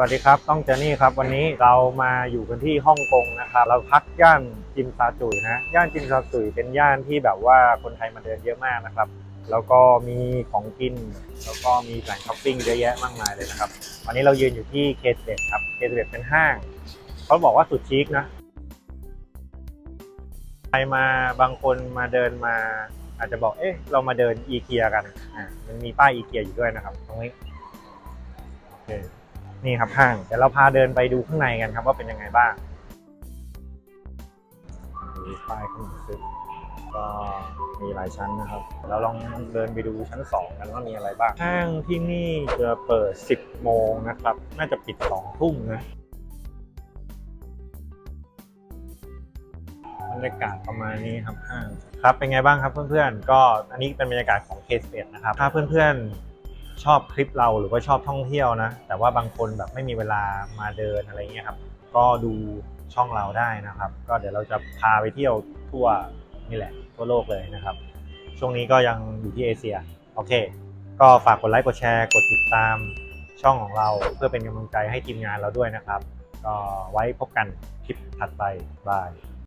สวัสดีครับ ต้องเจนี่ครับ วันนี้เรามาอยู่กันที่ฮ่องกงนะครับ เราพักย่านจิมซาจุยนะ ย่านจิมซาจุยเป็นย่านที่แบบว่าคนไทยมาเดินเยอะมากนะครับ แล้วก็มีของกิน แล้วก็มีแหล่งช้อปปิ้งเยอะแยะมากมายเลยนะครับ วันนี้เรายืนอยู่ที่เคสเดครับเคสเดเป็นห้าง เขาบอกว่าสุดชิคนะ ใครมาบางคนมาเดินมา อาจจะบอก เอ๊ะ เรามาเดินอีเกียกัน อ่า มันมีป้ายอีเกียอยู่ด้วยนะครับ ตรงนี้โอเค นี่ครับห้างเดี๋ยวเราพาเดินไปดูข้างในกันครับว่าเป็นยังไงบ้างมีป้ายขนมซึกก็มีหลายชั้นนะครับ เราลองเดินไปดูชั้น 2 กันว่ามีอะไรบ้าง ห้างที่นี่จะเปิด 10 โมงนะครับ น่าจะปิด2ทุ่มนะบรรยากาศประมาณนี้ครับห้างครับเป็นไงบ้างครับเพื่อนๆ ก็อันนี้เป็นบรรยากาศของเคสเดนะครับ ถ้าเพื่อนๆ ชอบคลิปเราหรือว่าชอบท่องเที่ยวนะ แต่ว่าบางคนแบบไม่มีเวลามาเดินอะไรเงี้ยครับ ก็ดูช่องเราได้นะครับ ก็เดี๋ยวเราจะพาไปเที่ยวทั่วนี่แหละ ทั่วโลกเลยนะครับ ช่วงนี้ก็ยังอยู่ที่เอเชีย โอเค ก็ฝากกดไลค์กดแชร์กดติดตามช่องของเราเพื่อเป็นกำลังใจให้ทีมงานเราด้วยนะครับ ก็ไว้พบกันคลิปถัดไปบาย